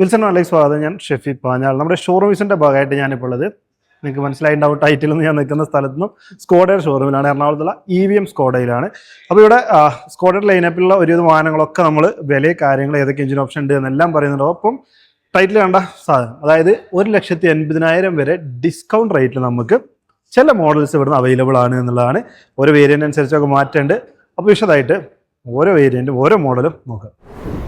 Wilson നാളിലേക്ക് സ്വാഗതം. ഞാൻ ഷെഫി പാഞ്ഞാൾ. നമ്മുടെ ഷോറൂംസിന്റെ ഭാഗമായിട്ട് ഞാനിപ്പോൾ ഉള്ളത്. നിങ്ങൾക്ക് മനസ്സിലായിട്ടുണ്ടാവും ടൈറ്റിൽ നിന്ന് ഞാൻ നിൽക്കുന്ന സ്ഥലത്ത് നിന്നും സ്കോഡയുടെ ഷോറൂമിലാണ് എറണാകുളത്തുള്ള ഇ വി എം സ്കോഡയിലാണ് അപ്പോൾ ഇവിടെ സ്കോഡയുടെ ലൈനപ്പിലുള്ള ഒരുവിധ വാഹനങ്ങളൊക്കെ നമ്മൾ വില കാര്യങ്ങൾ ഏതൊക്കെ എഞ്ചിൻ ഓപ്ഷൻ ഉണ്ട് എന്നെല്ലാം പറയുന്നുണ്ടോ. അപ്പം ടൈറ്റിൽ കണ്ട സാധനം അതായത് ഒരു ലക്ഷത്തി എൺപതിനായിരം വരെ ഡിസ്കൗണ്ട് റേറ്റിൽ നമുക്ക് ചില മോഡൽസ് ഇവിടുന്ന് അവൈലബിൾ ആണ് എന്നുള്ളതാണ്. ഓരോ വേരിയന്റ് അനുസരിച്ചൊക്കെ മാറ്റേണ്ടത് അപ്പോൾ വിശദമായിട്ട് ഓരോ വേരിയന്റും ഓരോ മോഡലും നോക്കാം.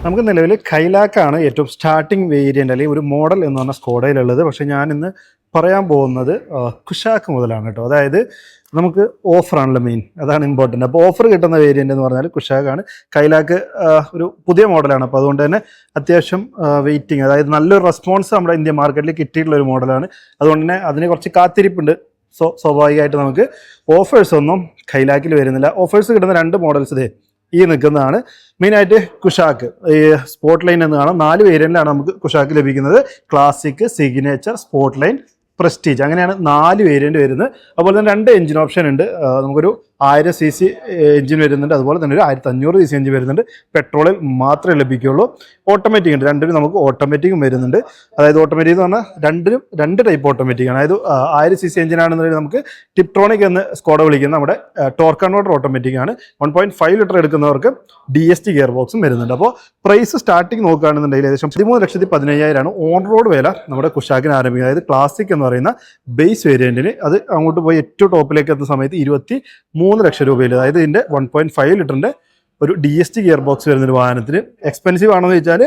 നമുക്ക് നിലവിൽ കൈലാക്കാണ് ഏറ്റവും സ്റ്റാർട്ടിംഗ് വേരിയന്റ് അല്ലെങ്കിൽ ഒരു മോഡൽ എന്ന് പറഞ്ഞ സ്കോഡയിലുള്ളത് പക്ഷേ ഇന്ന് പറയാൻ പോകുന്നത് കുഷാക്ക് മുതലാണ് കേട്ടോ. അതായത് നമുക്ക് ഓഫറാണല്ലോ മെയിൻ അതാണ് ഇമ്പോർട്ടന്റ് അപ്പോൾ ഓഫർ കിട്ടുന്ന വേരിയന്റ് എന്ന് പറഞ്ഞാൽ കുഷാക്കാണ് കൈലാക്ക് ഒരു പുതിയ മോഡലാണ് അപ്പോൾ അതുകൊണ്ട് തന്നെ അത്യാവശ്യം വെയിറ്റിംഗ് അതായത് നല്ലൊരു റെസ്പോൺസ് നമ്മുടെ ഇന്ത്യൻ മാർക്കറ്റിൽ കിട്ടിയിട്ടുള്ള ഒരു മോഡലാണ് അതുകൊണ്ട് തന്നെ അതിന് കുറച്ച് കാത്തിരിപ്പുണ്ട്. സോ സ്വാഭാവികമായിട്ട് നമുക്ക് ഓഫേഴ്സ് ഒന്നും കൈലാക്കിൽ വരുന്നില്ല. ഓഫേഴ്സ് കിട്ടുന്ന രണ്ട് മോഡൽസ് ഇതേ. ഈ നിൽക്കുന്നതാണ്. മെയിനായിട്ട് കുഷാക്ക് ഈ സ്പോട്ട് ലൈൻ എന്ന് കാണാം. നാല് വേരിയന്റിലാണ് നമുക്ക് കുഷാക്ക് ലഭിക്കുന്നത്. Classic signature sport line prestige അങ്ങനെയാണ് നാല് വേരിയന്റ് വരുന്നത്. അതുപോലെ തന്നെ രണ്ട് എഞ്ചിൻ ഓപ്ഷൻ ഉണ്ട്. നമുക്കൊരു ആയിരം സി സി എഞ്ചിൻ വരുന്നുണ്ട്. അതുപോലെ തന്നെ ഒരു ആയിരത്തി അഞ്ഞൂറ് സി സി എഞ്ചിൻ വരുന്നുണ്ട്. പെട്രോളിൽ മാത്രമേ ലഭിക്കുകയുള്ളൂ. ഓട്ടോമാറ്റിക് ഉണ്ട്. രണ്ടിനും നമുക്ക് ഓട്ടോമാറ്റിക്കും വരുന്നുണ്ട്. അതായത് ഓട്ടോമാറ്റിക് എന്ന് പറഞ്ഞാൽ രണ്ടിനും രണ്ട് ടൈപ്പ് ഓട്ടോമാറ്റിക് ആണ്. അതായത് ആയിരം സി സി എഞ്ചിൻ ആണെന്നുണ്ടെങ്കിൽ നമുക്ക് ടിപ്ട്രോണിക് എന്ന് സ്കോഡ വിളിക്കുന്ന നമ്മുടെ ടോർക്ക് കൺവേർട്ടർ ഓട്ടോമാറ്റിക് ആണ്. വൺ പോയിന്റ് ഫൈവ് ലിറ്റർ എടുക്കുന്നവർക്ക് ഡി എസ് ടി ഗിയർ ബോക്സും വരുന്നുണ്ട്. അപ്പോൾ പ്രൈസ് സ്റ്റാർട്ടിങ് നോക്കുകയാണെന്നുണ്ടെങ്കിൽ ഏകദേശം പതിമൂന്ന് ലക്ഷത്തി പതിനയ്യായിരമാണ് ഓൺ റോഡ് വില നമ്മുടെ കുഷാക്കിന് ആരംഭിക്കുന്നത്. അതായത് ക്ലാസിക് എന്ന് പറയുന്ന ബേസ് വേരിയന്റിന് അത് അങ്ങോട്ട് പോയി ഏറ്റവും ടോപ്പിലേക്ക് എത്തുന്ന സമയത്ത് ഇരുപത്തി മൂന്ന് ലക്ഷം രൂപയിൽ അതായത് ഇതിന്റെ വൺ പോയിന്റ് ഫൈവ് ലിറ്ററിന്റെ ഒരു D S T gear box വരുന്ന ഒരു വാഹനത്തിന് എക്സ്പെൻസീവ് ആണെന്ന് വെച്ചാൽ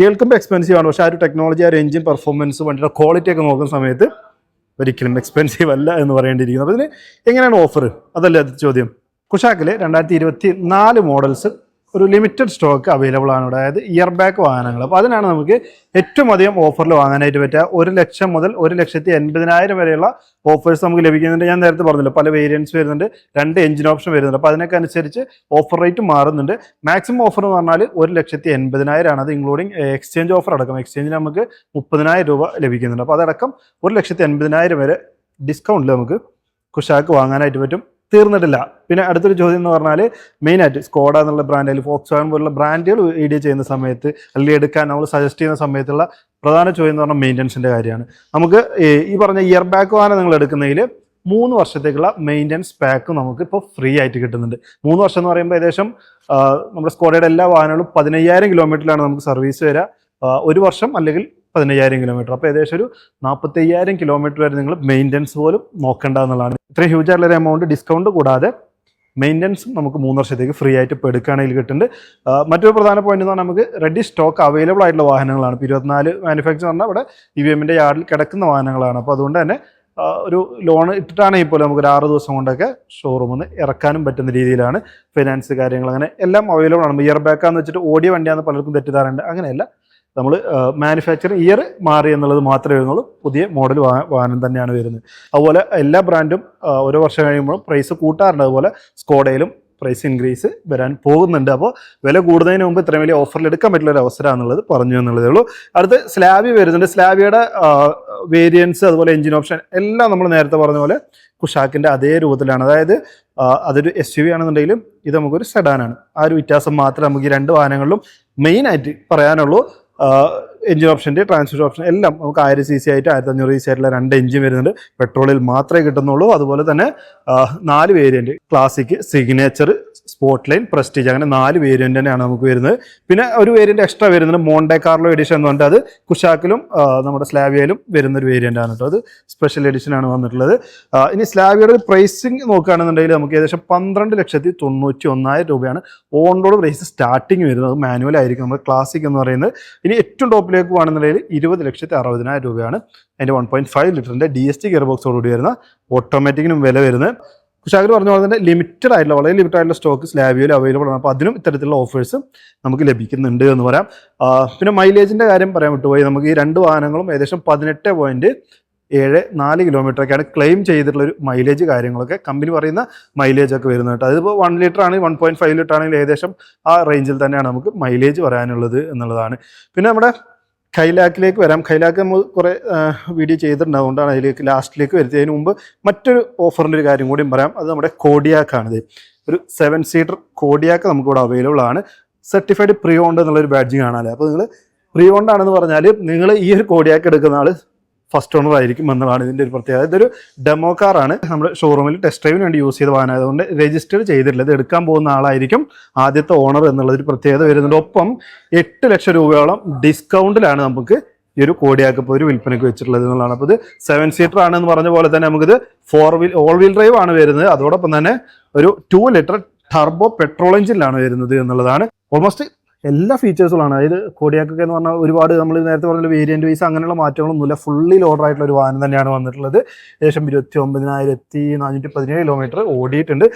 കേൾക്കുമ്പോൾ എക്സ്പെൻസീവ് ആണ്. പക്ഷേ ആ ഒരു ടെക്നോളജി ആ ഒരു എഞ്ചിൻ പെർഫോമൻസ് വണ്ടിയുടെ ക്വാളിറ്റി ഒക്കെ നോക്കുന്ന സമയത്ത് ഒരിക്കലും എക്സ്പെൻസീവ് അല്ല എന്ന് പറയേണ്ടിയിരിക്കുന്നു. അപ്പോൾ ഇതിന് എങ്ങനെയാണ് ഓഫർ അതല്ലേ അത് ചോദ്യം. കുഷാക്കിൽ രണ്ടായിരത്തി ഇരുപത്തി നാല് മോഡൽസ് ഒരു ലിമിറ്റഡ് സ്റ്റോക്ക് അവൈലബിൾ ആണ്. ഇവിടെ അതായത് ഇയർ ബാക്ക് വാഹനങ്ങൾ. അപ്പോൾ അതിനാണ് നമുക്ക് ഏറ്റവും അധികം ഓഫറിൽ വാങ്ങാനായിട്ട് പറ്റുക. ഒരു ലക്ഷം മുതൽ ഒരു ലക്ഷത്തി എൺപതിനായിരം വരെയുള്ള ഓഫേഴ്സ് നമുക്ക് ലഭിക്കുന്നുണ്ട്. ഞാൻ നേരത്തെ പറഞ്ഞില്ല പല വേരിയൻസ് വരുന്നുണ്ട്. രണ്ട് എഞ്ചിൻ ഓപ്ഷൻ വരുന്നുണ്ട്. അപ്പോൾ അതിനൊക്കെ അനുസരിച്ച് ഓഫർ റേറ്റ് മാറുന്നുണ്ട്. മാക്സിമം ഓഫർ എന്ന് പറഞ്ഞാൽ ഒരു ലക്ഷത്തി എൺപതിനായിരം ആണ്. അത് ഇൻക്ലൂഡിങ് എക്സ്ചേഞ്ച് ഓഫർ അടക്കം. എക്സ്ചേഞ്ചിന് നമുക്ക് മുപ്പതിനായിരം രൂപ ലഭിക്കുന്നുണ്ട്. അപ്പോൾ അതടക്കം ഒരു ലക്ഷത്തി എൺപതിനായിരം വരെ ഡിസ്കൗണ്ടിൽ നമുക്ക് കുഷാക്ക് വാങ്ങാനായിട്ട് പറ്റും. തീർന്നിട്ടില്ല. പിന്നെ അടുത്തൊരു ചോദ്യം എന്ന് പറഞ്ഞാൽ മെയിനായിട്ട് സ്കോഡ എന്നുള്ള ബ്രാൻഡ് അല്ലെങ്കിൽ ഫോക്സ് വാഗൺ പോലുള്ള ബ്രാൻഡുകൾ ഐഡിയ ചെയ്യുന്ന സമയത്ത് അല്ലെങ്കിൽ എടുക്കാൻ നമ്മൾ സജസ്റ്റ് ചെയ്യുന്ന സമയത്തുള്ള പ്രധാന ചോദ്യം എന്ന് പറഞ്ഞാൽ മെയിന്റനൻസിന്റെ കാര്യമാണ്. നമുക്ക് ഈ പറഞ്ഞ ഇയർ ബാക്ക് വാഹനം നിങ്ങൾ എടുക്കുന്നതിൽ മൂന്ന് വർഷത്തേക്കുള്ള മെയിന്റനൻസ് പാക്ക് നമുക്ക് ഇപ്പോൾ ഫ്രീ ആയിട്ട് കിട്ടുന്നുണ്ട്. മൂന്ന് വർഷം എന്ന് പറയുമ്പോൾ ഏകദേശം നമ്മുടെ സ്കോഡയുടെ എല്ലാ വാഹനങ്ങളും പതിനയ്യായിരം കിലോമീറ്ററിലാണ് നമുക്ക് സർവീസ് വരിക. ഒരു വർഷം അല്ലെങ്കിൽ പതിനയ്യായിരം കിലോമീറ്റർ അപ്പോൾ ഏകദേശം ഒരു നാൽപ്പത്തയ്യായിരം കിലോമീറ്റർ വരെ നിങ്ങൾ മെയിന്റനൻസ് പോലും നോക്കേണ്ട എന്നുള്ളതാണ്. ഇത്രയും ഹ്യൂജ് ആയിട്ടുള്ള ഒരു എമൗണ്ട് ഡിസ്കൗണ്ട് കൂടാതെ മെയിന്റനൻസും നമുക്ക് മൂന്ന് വർഷത്തേക്ക് ഫ്രീ ആയിട്ട് ഇപ്പോൾ എടുക്കുകയാണെങ്കിൽ കിട്ടുന്നുണ്ട്. മറ്റൊരു പ്രധാന പോയിന്റ് എന്ന് പറഞ്ഞാൽ നമുക്ക് റെഡി സ്റ്റോക്ക് അവൈലബിൾ ആയിട്ടുള്ള വാഹനങ്ങളാണ്. ഇപ്പോൾ ഇരുപത്തിനാല് മാനുഫാക്ചർ പറഞ്ഞാൽ അവിടെ ഇ വി എമ്മിന്റെ യാർഡിൽ കിടക്കുന്ന വാഹനങ്ങളാണ്. അപ്പോൾ അതുകൊണ്ട് തന്നെ ഒരു ലോൺ ഇട്ടിട്ടാണെങ്കിൽ പോലും നമുക്ക് ഒരു ആറ് ദിവസം കൊണ്ടൊക്കെ ഷോറൂമിൽ നിന്ന് ഇറക്കാനും പറ്റുന്ന രീതിയിലാണ്. ഫിനാൻസ് കാര്യങ്ങൾ അങ്ങനെ എല്ലാം അവൈലബിൾ ആണ്. ഇയർ ബാക്കാന്ന് വെച്ചിട്ട് ഓടിയ വണ്ടിയാണെന്ന് പലർക്കും തെറ്റിദ്ധാരണയുണ്ട്. അങ്ങനെയല്ല. നമ്മൾ മാനുഫാക്ചറിങ് ഇയർ മാറി എന്നുള്ളത് മാത്രമേ വരുന്നുള്ളൂ. പുതിയ മോഡൽ വാഹനം തന്നെയാണ് വരുന്നത്. അതുപോലെ എല്ലാ ബ്രാൻഡും ഓരോ വർഷം കഴിയുമ്പോഴും പ്രൈസ് കൂട്ടാറുണ്ട്. അതുപോലെ സ്കോഡയിലും പ്രൈസ് ഇൻക്രീസ് വരാൻ പോകുന്നുണ്ട്. അപ്പോൾ വില കൂടുന്നതിന് മുമ്പ് ഇത്രയും വലിയ ഓഫറിൽ എടുക്കാൻ പറ്റുള്ള ഒരു അവസരമാണെന്നുള്ളത് പറഞ്ഞു എന്നുള്ളതേ ഉള്ളൂ. അടുത്ത് സ്ലാബി വരുന്നുണ്ട്. സ്ലാബിയുടെ വേരിയൻസ് അതുപോലെ എഞ്ചിൻ ഓപ്ഷൻ എല്ലാം നമ്മൾ നേരത്തെ പറഞ്ഞ പോലെ കുഷാക്കിന്റെ അതേ രൂപത്തിലാണ്. അതായത് അതൊരു എസ് യു വി ആണെന്നുണ്ടെങ്കിലും ഇത് നമുക്കൊരു സെഡാനാണ് ആ ഒരു വ്യത്യാസം മാത്രമേ നമുക്ക് ഈ രണ്ട് വാഹനങ്ങളിലും മെയിനായിട്ട് പറയാനുള്ളൂ. uh, എഞ്ചിൻ ഓപ്ഷന്റെ ട്രാൻസ്മിഷൻ ഓപ്ഷൻ എല്ലാം നമുക്ക് ആയിരം സി സി ആയിട്ട് ആയിരത്തി അഞ്ഞൂറ് സി സി ആയിട്ടുള്ള രണ്ട് എഞ്ചിൻ വരുന്നുണ്ട്. പെട്രോളിൽ മാത്രമേ കിട്ടുന്നുള്ളൂ. അതുപോലെ തന്നെ നാല് variant classic signature sport line prestige അങ്ങനെ നാല് വേരിയന്റ് തന്നെയാണ് നമുക്ക് വരുന്നത്. പിന്നെ ഒരു വേരിയന്റ് എക്സ്ട്രാ വരുന്നുണ്ട്. മോണ്ടെ കാർലോ എഡിഷൻ എന്ന് പറഞ്ഞിട്ട് അത് കുഷാക്കിലും നമ്മുടെ സ്ലാവിയയിലും വരുന്ന ഒരു വേരിയന്റ് ആണ് കേട്ടോ. അത് സ്പെഷ്യൽ എഡിഷൻ ആണ് വന്നിട്ടുള്ളത്. ഇനി സ്ലാവിയുടെ പ്രൈസിങ് നോക്കുകയാണെന്നുണ്ടെങ്കിൽ നമുക്ക് ഏകദേശം പന്ത്രണ്ട് ലക്ഷത്തി തൊണ്ണൂറ്റി ഒന്നായിരം രൂപയാണ്. ഓൺ റോഡ് പ്രൈസ് സ്റ്റാർട്ടിങ് വരുന്നത്. മാനുവൽ ആയിരിക്കും. നമ്മൾ ക്ലാസിക് എന്ന് പറയുന്നത്. ഇനി ഏറ്റവും ടോപ്പിലേക്ക് പോകുകയാണെന്നുണ്ടെങ്കിൽ ഇരുപത് ലക്ഷത്തി അറുപതിനായിരം രൂപയാണ്. അതിന്റെ വൺ പോയിന്റ് ഫൈവ് ലിറ്ററിന്റെ ഡി എസ് ടി ഗിയർ ബോക്സോടുകൂടി വരുന്ന ഓട്ടോമാറ്റിക്കിനും വില വരുന്നത്. കുശാഗർ പറഞ്ഞ പോലെ തന്നെ ലിമിറ്റഡ് ആയിട്ടുള്ള വളരെ ലിമിറ്റഡ് ആയിട്ടുള്ള സ്റ്റോക്ക് സ്ലാബിയിൽ അവൈലബിൾ ആണ്. അപ്പോൾ അതിനും ഇത്തരത്തിലുള്ള ഓഫേഴ്സ് നമുക്ക് ലഭിക്കുന്നുണ്ട് എന്ന് പറയാം. പിന്നെ മൈലേജിന്റെ കാര്യം പറയാൻ വിട്ടുപോയി. നമുക്ക് ഈ രണ്ട് വാഹനങ്ങളും ഏകദേശം പതിനെട്ട് പോയിന്റ് ഏഴ് നാല് കിലോമീറ്ററൊക്കെയാണ് ക്ലെയിം ചെയ്തിട്ടുള്ള ഒരു മൈലേജ് കാര്യങ്ങളൊക്കെ. കമ്പനി പറയുന്ന മൈലേജ് ഒക്കെ വരുന്നത് കേട്ടോ. അതിപ്പോൾ വൺ ലിറ്റർ ആണെങ്കിൽ വൺ പോയിന്റ് ഫൈവ് ലിറ്റർ ആണെങ്കിൽ ഏകദേശം ആ റേഞ്ചിൽ തന്നെയാണ് നമുക്ക് മൈലേജ് പറയാനുള്ളത് എന്നുള്ളതാണ്. പിന്നെ നമ്മുടെ കൈലാക്കിലേക്ക് വരാം. ഖൈലാക്ക് നമ്മൾ കുറേ വീഡിയോ ചെയ്തിട്ടുണ്ട് അതുകൊണ്ടാണ് അതിലേക്ക് ലാസ്റ്റിലേക്ക് വരുത്തിയതിന് മുമ്പ് മറ്റൊരു ഓഫറിന്റെ ഒരു കാര്യം കൂടിയും പറയാം. അത് നമ്മുടെ കോഡിയാക്കാണിത് ഒരു സെവൻ സീറ്റർ കോഡിയാക്ക് നമുക്കിവിടെ അവൈലബിൾ ആണ്. സർട്ടിഫൈഡ് പ്രീ ഓണ്ട് എന്നുള്ളൊരു ബാഡ്ജ് കാണാല്ലേ? അപ്പോൾ നിങ്ങൾ പ്രീ ഓൺഡ് ആണെന്ന് പറഞ്ഞാൽ നിങ്ങൾ ഈ ഒരു കോഡിയാക്ക് എടുക്കുന്ന ആൾ ഫസ്റ്റ് ഓണർ ആയിരിക്കും എന്നതാണ് ഇതിന്റെ ഒരു പ്രത്യേകത. ഇതൊരു ഡെമോ കാർ ആണ്. നമ്മൾ ഷോറൂമിൽ ടെസ്റ്റ് ഡ്രൈവിന് വേണ്ടി യൂസ് ചെയ്ത വാഹനം. അതുകൊണ്ട് രജിസ്റ്റർ ചെയ്തിട്ടില്ല. ഇത് എടുക്കാൻ പോകുന്ന ആളായിരിക്കും ആദ്യത്തെ ഓണർ എന്നുള്ളൊരു പ്രത്യേകത വരുന്നുണ്ട്. ഒപ്പം എട്ട് ലക്ഷം രൂപയോളം ഡിസ്കൗണ്ടിലാണ് നമുക്ക് ഈ ഒരു കോടിയാക്കപ്പോൾ ഒരു വിൽപ്പനയ്ക്ക് വെച്ചിട്ടുള്ളത് എന്നുള്ളതാണ്. അപ്പോൾ ഇത് സെവൻ സീറ്റർ ആണെന്ന് പറഞ്ഞ പോലെ തന്നെ നമുക്കിത് four wheel all wheel drive ആണ് വരുന്നത്. അതോടൊപ്പം തന്നെ ഒരു ടു ലിറ്റർ ടർബോ പെട്രോൾ എഞ്ചിനിലാണ് വരുന്നത് എന്നുള്ളതാണ്. ഓൾമോസ്റ്റ് എല്ലാ ഫീച്ചേഴ്സുകളാണ് അതായത് കോഡിയാക്കൊക്കെ എന്ന് പറഞ്ഞാൽ ഒരുപാട് നമ്മൾ നേരത്തെ പറഞ്ഞ വേരിയന്റ് വൈസ് അങ്ങനെയുള്ള മാറ്റങ്ങളൊന്നുമില്ല. ഫുള്ളി ലോഡർ ആയിട്ടുള്ള ഒരു വാഹനം തന്നെയാണ് വന്നിട്ടുള്ളത്. ഏകദേശം ഇരുപത്തി ഒമ്പതിനായിരത്തി നാനൂറ്റി പതിനേഴ് കിലോമീറ്റർ ഓടിയിട്ടുണ്ട്.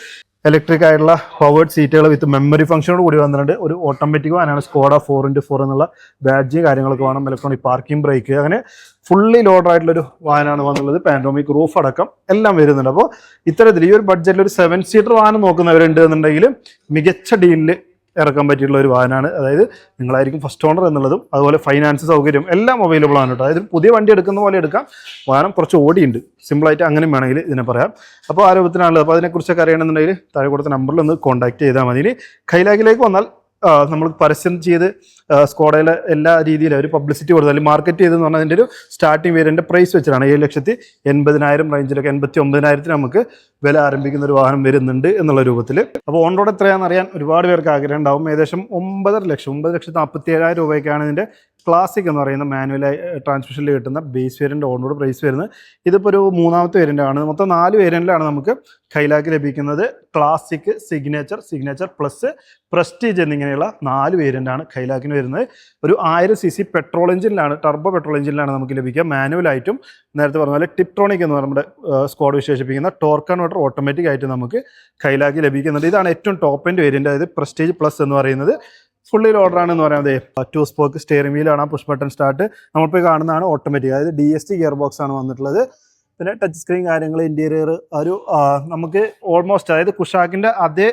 ഇലക്ട്രിക് ആയിട്ടുള്ള പവേർഡ് സീറ്റുകൾ വിത്ത് മെമ്മറി ഫംഗ്ഷനോട് കൂടി വന്നിട്ടുണ്ട്. ഒരു ഓട്ടോമാറ്റിക് വാനാണ് സ്കോഡ ഫോർ ഇന്റു ഫോർ എന്നുള്ള ബാഡ്ജ് കാര്യങ്ങളൊക്കെ വേണം. ഇലക്ട്രോണിക് പാർക്കിംഗ് ബ്രേക്ക് അങ്ങനെ ഫുള്ളി ലോഡർ ആയിട്ടുള്ള ഒരു വാഹനമാണ് വന്നുള്ളത് പാൻഡോമിക് റൂഫ് അടക്കം എല്ലാം വരുന്നുണ്ട്. അപ്പോൾ ഇത്തരത്തിൽ ഈ ഒരു ബഡ്ജറ്റിൽ ഒരു സെവൻ സീറ്റർ വാഹനം നോക്കുന്നവരുണ്ട് എന്നുണ്ടെങ്കിൽ മികച്ച ഡീലിൽ ഇറക്കാൻ പറ്റിയിട്ടുള്ള ഒരു വാഹനമാണ്. അതായത് നിങ്ങളായിരിക്കും ഫസ്റ്റ് ഓണർ എന്നുള്ളതും അതുപോലെ ഫൈനാൻസ് സൗകര്യം എല്ലാം അവൈലബിൾ ആണ് കേട്ടോ. അതായത് പുതിയ വണ്ടി എടുക്കുന്ന പോലെ എടുക്കാം. വാഹനം കുറച്ച് ഓടിയുണ്ട് സിമ്പിളായിട്ട് അങ്ങനെ വേണമെങ്കിൽ ഇതിനെ പറയാം. അപ്പോൾ ആരോപത്തിനാണുള്ളത് അപ്പോൾ അതിനെക്കുറിച്ചൊക്കെ അറിയണമെന്നുണ്ടെങ്കിൽ താഴെ കൊടുത്ത നമ്പറിൽ ഒന്ന് കോൺടാക്ട് ചെയ്താൽ മതി. കൈലാഗിലേക്ക് വന്നാൽ നമ്മൾ പരസ്യം ചെയ്ത് സ്കോഡയിലെ എല്ലാ രീതിയിലും ഒരു പബ്ലിസിറ്റി കൊടുത്താൽ മാർക്കറ്റ് ചെയ്തെന്ന് പറഞ്ഞാൽ അതിന്റെ ഒരു സ്റ്റാർട്ടിംഗ് വേരിയന്റെ പ്രൈസ് വെച്ചിട്ടാണ് ഏഴ് ലക്ഷത്തി എൺപതിനായിരം റേഞ്ചിലൊക്കെ എൺപത്തി ഒമ്പതിനായിരത്തിന് നമുക്ക് വില ആരംഭിക്കുന്ന ഒരു വാഹനം വരുന്നുണ്ട് എന്നുള്ള രൂപത്തിൽ. അപ്പോൾ ഓൺ റോഡ് എത്രയാണെന്ന് അറിയാൻ ഒരുപാട് പേർക്ക് ആഗ്രഹം ഉണ്ടാവും. ഏകദേശം ഒമ്പതര ലക്ഷം ഒമ്പത് ലക്ഷത്തി നാൽപ്പത്തി ഏഴായിരം രൂപയ്ക്കാണ് ഇതിന്റെ ക്ലാസിക് എന്ന് പറയുന്ന മാനുവൽ ട്രാൻസ്മിഷനിൽ കിട്ടുന്ന ബേസ് വേരിയന്റ് ഓൺറോഡ് പ്രൈസ് വരുന്നത്. ഇതിപ്പോൾ ഒരു മൂന്നാമത്തെ വേരിയന്റ് ആണ്. മൊത്തം നാല് വേരിയന്റിലാണ് നമുക്ക് കൈലാക്ക് ലഭിക്കുന്നത്. Classic signature signature plus prestige എന്നിങ്ങനെയുള്ള നാല് വേരിയന്റാണ് കൈലാക്കിന് വരുന്നത്. ഒരു ആയിരം സി സി പെട്രോൾ എഞ്ചിനിലാണ് ടർബോ പെട്രോൾ എഞ്ചിനിലാണ് നമുക്ക് ലഭിക്കുക. മാനുവലായിട്ടും നേരത്തെ പറഞ്ഞ പോലെ ടിപ്ട്രോണിക് എന്ന് നമ്മുടെ സ്ക്വാഡ് വിശേഷിപ്പിക്കുന്ന ടോർക്ക് കൺവെർട്ടർ ഓട്ടോമാറ്റിക് ആയിട്ട് നമുക്ക് കൈലാക്കി ലഭിക്കുന്നുണ്ട്. ഇതാണ് ഏറ്റവും ടോപ്പ് എൻഡ് വേരിയന്റ് അതായത് പ്രസ്റ്റീജ് പ്ലസ് എന്ന് പറയുന്നത്. ഫുള്ളി ലോഡർ ആണെന്ന് പറയുന്നത് ടു സ്പോക്ക് സ്റ്റിയറിംഗ് വീലാണ് പുഷ് ബട്ടൺ സ്റ്റാർട്ട് നമ്മളിപ്പോൾ കാണുന്നതാണ് ഓട്ടോമാറ്റിക് അതായത് D S T gear box ആണ് വന്നിട്ടുള്ളത്. പിന്നെ ടച്ച് സ്ക്രീൻ കാര്യങ്ങൾ ഇന്റീരിയർ ഒരു നമുക്ക് ഓൾമോസ്റ്റ് അതായത് കുഷാക്കിന്റെ അതേ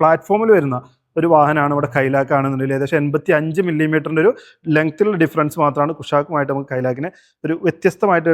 പ്ലാറ്റ്ഫോമിൽ വരുന്ന ഒരു വാഹനമാണ് ഇവിടെ കൈലാക്കാണെന്നുണ്ടെങ്കിൽ ഏകദേശം എൺപത്തി അഞ്ച് മില്ലിമീറ്ററിന്റെ ഒരു ലെങ്ത്തിലുള്ള ഡിഫറൻസ് മാത്രമാണ് കുഷാക്കുമായിട്ട് നമുക്ക് കൈലാക്കിനെ. ഒരു വ്യത്യസ്തമായിട്ട്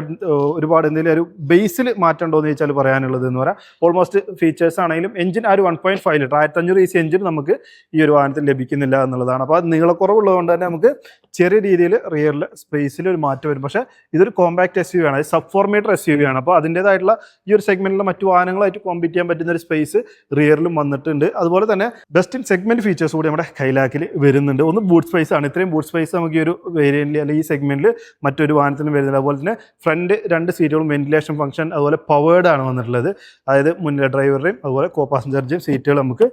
ഒരുപാട് എന്തെങ്കിലും ഒരു ബേസിൽ മാറ്റേണ്ടോ എന്ന് ചോദിച്ചാൽ പറയാനുള്ളത് എന്ന് പറയാം. ഓൾമോസ്റ്റ് ഫീച്ചേഴ്സ് ആണെങ്കിലും എഞ്ചിൻ ആ ഒരു വൺ പോയിന്റ് ഫൈവ് ലിറ്റർ ആയിരത്തി അഞ്ഞൂറ് സി എഞ്ചിൻ നമുക്ക് ഈ ഒരു വാഹനത്തിൽ ലഭിക്കുന്നില്ല എന്നുള്ളതാണ്. അപ്പോൾ അത് നീളക്കുറവുള്ളതുകൊണ്ട് തന്നെ നമുക്ക് ചെറിയ രീതിയിൽ റിയറിൽ സ്പേസിൽ ഒരു മാറ്റം വരും. പക്ഷേ ഇതൊരു കോമ്പാക്ട് എസ് യു ആണ്. അത് sub four metre S U ആണ്. അപ്പോൾ അതിന്റേതായിട്ടുള്ള ഈ ഒരു സെഗ്മെന്റിലെ മറ്റു വാഹനങ്ങളായിട്ട് കോമ്പീറ്റ് ചെയ്യാൻ പറ്റുന്ന ഒരു സ്പേസ് റിയറിലും വന്നിട്ടുണ്ട്. അതുപോലെ തന്നെ ബെസ്റ്റ് ഇൻ സെഗ്മെന്റ് ഫീച്ചേഴ്സ് കൂടി നമ്മുടെ കൈലാക്കിൽ വരുന്നുണ്ട്. ഒന്ന് ബൂട്ട് സ്പേസ് ആണ്. ഇത്രയും ബൂട്ട് സ്പേസ് നമുക്ക് ഈ ഒരു വേരിയന്റിൽ അല്ലെങ്കിൽ ഈ സെഗ്മെന്റിൽ മറ്റൊരു വാഹനത്തിലും വരുന്നില്ല. അതുപോലെ തന്നെ ഫ്രണ്ട് രണ്ട് സീറ്റുകളും വെന്റിലേഷൻ ഫംഗ്ഷൻ അതുപോലെ പവേർഡ് ആണ് വന്നിട്ടുള്ളത്. അതായത് മുന്നിലെ ഡ്രൈവറുടെയും അതുപോലെ കോ പാസഞ്ചറിന്റെയും സീറ്റുകൾ നമുക്ക്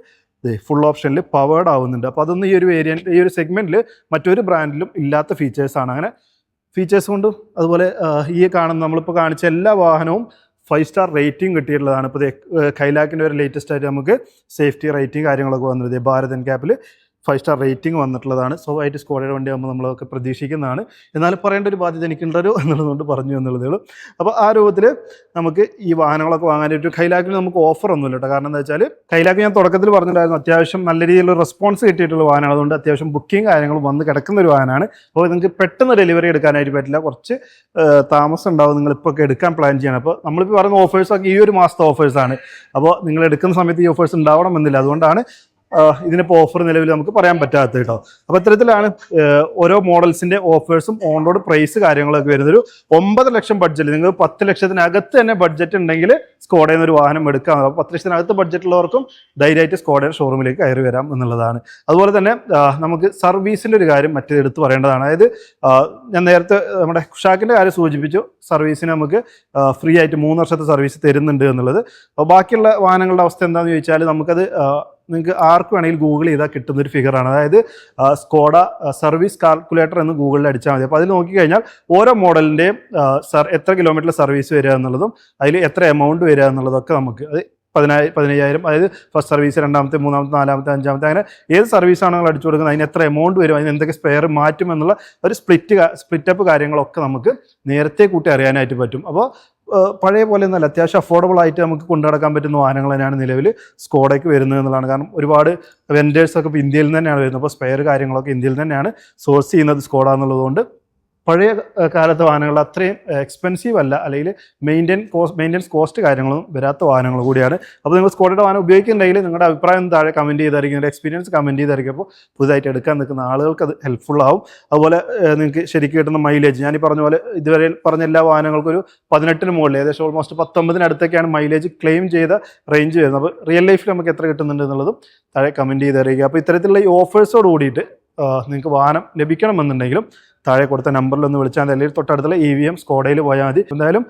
ഫുൾ ഓപ്ഷനിൽ പവേർഡ് ആവുന്നുണ്ട്. അപ്പോൾ അതൊന്നും ഈ ഒരു വേരിയന്റ് ഈ ഒരു സെഗ്മെന്റിൽ മറ്റൊരു ബ്രാൻഡിലും ഇല്ലാത്ത ഫീച്ചേഴ്സാണ് അങ്ങനെ ഫീച്ചേഴ്സ് കൊണ്ടും അതുപോലെ ഈ കാണുന്ന നമ്മളിപ്പോൾ കാണിച്ച എല്ലാ വാഹനവും ഫൈവ് സ്റ്റാർ റേറ്റിംഗ് കിട്ടിയിട്ടുള്ളതാണ്. ഇപ്പോൾ കൈലാക്കിന്റെ ഒരു ലേറ്റസ്റ്റ് ആയിട്ട് നമുക്ക് സേഫ്റ്റി റേറ്റിംഗ് കാര്യങ്ങളൊക്കെ വന്നത് ഭാരതൻ ക്യാപ്പിൽ ഫൈവ് സ്റ്റാർ റേറ്റിംഗ് വന്നിട്ടുള്ളതാണ്. സോ ആയിട്ട് സ്കോഡയുടെ വണ്ടി ആകുമ്പോൾ നമ്മളൊക്കെ പ്രതീക്ഷിക്കുന്നതാണ്. എന്നാലും പറയേണ്ട ഒരു ബാധ്യത എനിക്കുണ്ടൊരു എന്നുള്ളതുകൊണ്ട് പറഞ്ഞു എന്നുള്ളതേ ഉള്ളൂ. അപ്പോൾ ആ രൂപത്തിൽ നമുക്ക് ഈ വാഹനങ്ങളൊക്കെ വാങ്ങാനായിട്ട് കൈലാക്കിൽ നമുക്ക് ഓഫർ ഒന്നുമില്ല കേട്ടോ. കാരണം എന്താ വെച്ചാൽ കൈലാക്ക് ഞാൻ തുടക്കത്തിൽ പറഞ്ഞിട്ടുണ്ടായിരുന്നു അത്യാവശ്യം നല്ല രീതിയിലുള്ള റെസ്പോൺസ് കിട്ടിയിട്ടുള്ള വാഹനമാണ് അത്യാവശ്യം ബുക്കിംഗ് കാര്യങ്ങൾ വന്ന് കിടക്കുന്ന ഒരു വാഹനമാണ്. അപ്പോൾ നിങ്ങൾക്ക് പെട്ടെന്ന് ഡെലിവറി എടുക്കാനായിട്ട് പറ്റില്ല. കുറച്ച് താമസം ഉണ്ടാവും നിങ്ങൾ ഇപ്പോൾ ഒക്കെ എടുക്കാൻ പ്ലാൻ ചെയ്യണം. അപ്പോൾ നമ്മളിപ്പോൾ പറയുന്ന ഓഫേഴ്സൊക്കെ ഈ ഒരു മാസത്തെ ഓഫേഴ്സാണ് അപ്പോൾ നിങ്ങൾ എടുക്കുന്ന സമയത്ത് ഈ ഓഫേഴ്സ് ഉണ്ടാവണമെന്നില്ല. അതുകൊണ്ടാണ് ഇതിനിപ്പോൾ ഓഫർ നിലവിൽ നമുക്ക് പറയാൻ പറ്റാത്തത് കേട്ടോ. അപ്പോൾ ഇത്തരത്തിലാണ് ഓരോ മോഡൽസിന്റെ ഓഫേഴ്സും ഓൺ റോഡ് പ്രൈസ് കാര്യങ്ങളൊക്കെ വരുന്നത് ഒരു ഒമ്പത് ലക്ഷം ബഡ്ജറ്റ് നിങ്ങൾ പത്ത് ലക്ഷത്തിനകത്ത് തന്നെ ബഡ്ജറ്റ് ഉണ്ടെങ്കിൽ സ്കോഡയിൽ നിന്ന് ഒരു വാഹനം എടുക്കാം. അപ്പോൾ പത്ത് ലക്ഷത്തിനകത്ത് ബഡ്ജറ്റ് ഉള്ളവർക്കും ധൈര്യമായിട്ട് സ്കോഡയുടെ ഷോറൂമിലേക്ക് കയറി വരാം എന്നുള്ളതാണ്. അതുപോലെ തന്നെ നമുക്ക് സർവീസിന്റെ ഒരു കാര്യം മറ്റേ എടുത്ത് പറയേണ്ടതാണ്. അതായത് ഞാൻ നേരത്തെ നമ്മുടെ ഖുഷാക്കിന്റെ കാര്യം സൂചിപ്പിച്ചു. സർവീസിന് നമുക്ക് ഫ്രീ ആയിട്ട് മൂന്ന് വർഷത്തെ സർവീസ് തരുന്നുണ്ട് എന്നുള്ളത്. അപ്പോൾ ബാക്കിയുള്ള വാഹനങ്ങളുടെ അവസ്ഥ എന്താണെന്ന് ചോദിച്ചാൽ നമുക്കത് നിങ്ങൾക്ക് ആർക്ക് വേണമെങ്കിൽ ഗൂഗിൾ ചെയ്താൽ കിട്ടുന്ന ഒരു ഫിഗറാണ് അതായത് സ്കോഡ സർവീസ് കാൽക്കുലേറ്റർ എന്ന് ഗൂഗിളിൽ അടിച്ചാൽ മതി. അപ്പോൾ അതിൽ നോക്കിക്കഴിഞ്ഞാൽ ഓരോ മോഡലിന്റെയും എത്ര കിലോമീറ്റർ സർവീസ് വരിക എന്നുള്ളതും അതിൽ എത്ര എമൗണ്ട് വരിക എന്നുള്ളതൊക്കെ നമുക്ക് അത് പതിനായി പതിനയ്യായിരം. അതായത് ഫസ്റ്റ് സർവീസ് രണ്ടാമത്തെ മൂന്നാമത്തെ നാലാമത്തെ അഞ്ചാമത്തെ. അങ്ങനെ ഏത് സർവീസാണ് നിങ്ങൾ അടിച്ചു കൊടുക്കുന്നത്? അതിന് എത്ര എമൗണ്ട് വരും? അതിന് എന്തൊക്കെ സ്പെയർ മാറ്റും എന്നുള്ള ഒരു സ്പ്ലിറ്റ് സ്പ്ലിറ്റപ്പ് കാര്യങ്ങളൊക്കെ നമുക്ക് നേരത്തെ കൂട്ടി അറിയാനായിട്ട് പറ്റും. അപ്പോൾ പഴയ പോലെ ഒന്നല്ല അത്യാവശ്യം അഫോർഡബിൾ ആയിട്ട് നമുക്ക് കൊണ്ടുനടക്കാൻ പറ്റുന്ന വാഹനങ്ങൾ തന്നെയാണ് നിലവിൽ സ്കോഡയ്ക്ക് വരുന്നത് എന്നുള്ളതാണ്. കാരണം ഒരുപാട് വെൻഡേഴ്സൊക്കെ ഇപ്പോൾ ഇന്ത്യയിൽ നിന്ന് തന്നെയാണ് വരുന്നത്. അപ്പോൾ സ്പെയർ കാര്യങ്ങളൊക്കെ ഇന്ത്യയിൽ തന്നെയാണ് സോഴ്സ് ചെയ്യുന്നത് സ്കോഡ എന്നുള്ളതുകൊണ്ട്. പഴയ കാലത്തെ വാഹനങ്ങൾ അത്രയും എക്സ്പെൻസീവ് അല്ല. അല്ലെങ്കിൽ മെയിന്റെയിൻ കോസ്റ്റ് മെയിന്റെനൻസ് കോസ്റ്റ് കാര്യങ്ങളും വരാത്ത വാഹനങ്ങൾ കൂടിയാണ്. അപ്പോൾ നിങ്ങൾ സ്കോഡയുടെ വാഹനം ഉപയോഗിക്കുന്നുണ്ടെങ്കിൽ നിങ്ങളുടെ അഭിപ്രായം താഴെ കമന്റ് ചെയ്തായിരിക്കും. നിങ്ങളുടെ എക്സ്പീരിയൻസ് കമന്റ് ചെയ്തായിരിക്കും. അപ്പോൾ പുതുതായിട്ട് എടുക്കാൻ നിൽക്കുന്ന ആളുകൾക്ക് അത് ഹെൽപ്ഫുൾ അതുപോലെ നിങ്ങൾക്ക് ശരിക്കും കിട്ടുന്ന മൈലേജ് ഞാൻ ഈ പറഞ്ഞ പോലെ ഇതുവരെ പറഞ്ഞ എല്ലാ വാഹനങ്ങൾക്കും ഒരു പതിനെട്ടിന് മുകളിൽ ഏകദേശം ഓൾമോസ്റ്റ് പത്തൊമ്പതിനടുത്തൊക്കെയാണ് മൈലേജ് ക്ലെയിം ചെയ്ത റേഞ്ച് വരുന്നത്. അപ്പോൾ റിയൽ ലൈഫിൽ നമുക്ക് എത്ര കിട്ടുന്നുണ്ട് എന്നുള്ളതും താഴെ കമന്റ് ചെയ്തറിയിക്കുക അപ്പോൾ ഇത്തരത്തിലുള്ള ഈ ഓഫേഴ്സോട് കൂടിയിട്ട് നിങ്ങൾക്ക് വാഹനം ലഭിക്കണമെന്നുണ്ടെങ്കിലും താഴെ കൊടുത്ത നമ്പറിൽ ഒന്ന് വിളിച്ചാൽ മതി. അല്ലെങ്കിൽ തൊട്ടടുത്തുള്ള ഇ വി എം സ്കോഡയിൽ പോയാൽ മതി. എന്തായാലും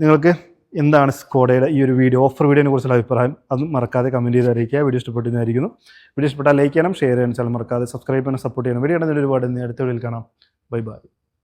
നിങ്ങൾക്ക് എന്താണ് സ്കോഡയുടെ ഈ ഒരു വീഡിയോ ഓഫർ വീഡിയോനെ കുറിച്ചുള്ള അഭിപ്രായം അതും മറക്കാതെ കമന്റ് ചെയ്ത് അറിയിക്കുക. വീഡിയോ ഇഷ്ടപ്പെട്ടിരുന്നായിരിക്കുന്നു. വീഡിയോ ഇഷ്ടപ്പെട്ടാൽ ലൈക്ക് ചെയ്യണം ഷെയർ ചെയ്യണം ചില മറക്കാതെ സബ്സ്ക്രൈബ് ചെയ്യണം സപ്പോർട്ട് ചെയ്യണം. വീഡിയോ ഒരുപാട് ഇനി അടുത്ത വീഡിയോയിൽ കാണാം. Bye bye